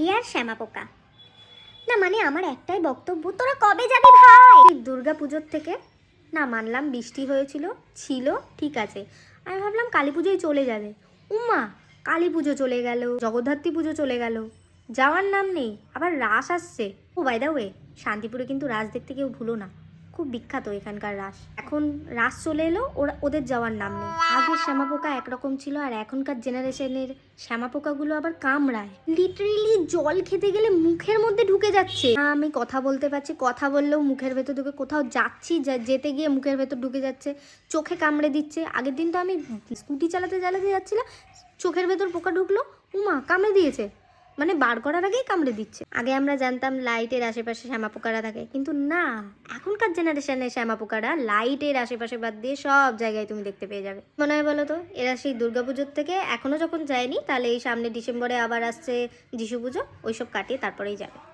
Deer শ্যামা পোকা না মানে আমার একটাই বক্তব্য, তোরা কবে যাবি ভাই? দুর্গা পুজোর থেকে না মানলাম বৃষ্টি হয়েছিল, ছিল, ঠিক আছে। আমি ভাবলাম কালী পুজোয় চলে যাবে। উমা, কালী পুজো চলে গেল, জগদ্ধাত্রী পুজো চলে গেল। যাওয়ার নাম নেই, আবার রাস আসছে। ও বাই দা ওয়ে শান্তিপুরে কিন্তু রাস দেখতে কেউ ভুলো না। খুব বিখ্যাত এখানকার রাস। এখন রাস চলে এলো ওরা ওদের যাওয়ার নাম নেই। আগের শ্যামাপোকা একরকম ছিল আর এখনকার জেনারেশনের শ্যামাপোকাগুলো আবার কামড়ায়। লিটারেলি জল খেতে গেলে মুখের মধ্যে ঢুকে যাচ্ছে। না, আমি কথা বলতে পারছি কথা বললেও মুখের ভেতর ঢুকে কোথাও যাচ্ছি যেতে গিয়ে মুখের ভেতর ঢুকে যাচ্ছে চোখে কামড়ে দিচ্ছে। আগের দিন তো আমি স্কুটি চালাতে চালাতে যাচ্ছিলাম চোখের ভেতর পোকা ঢুকলো উমা কামড়ে দিয়েছে। মানে বার করার আগেই কামড়ে দিচ্ছে। আগে আমরা জানতাম লাইটের আশেপাশে শ্যামা পোকারা থাকে, কিন্তু না, এখনকার জেনারেশনে শ্যামা পোকারা লাইটের আশেপাশে বাদ দিয়ে সব জায়গায় তুমি দেখতে পেয়ে যাবে। মনে হয় বলো তো, এরা সেই দুর্গাপুজোর থেকে এখনও যখন যায়নি, তাহলে এই সামনে ডিসেম্বরে আবার আসছে যিশু পুজো, ওইসব কাটিয়ে তারপরেই যাবে।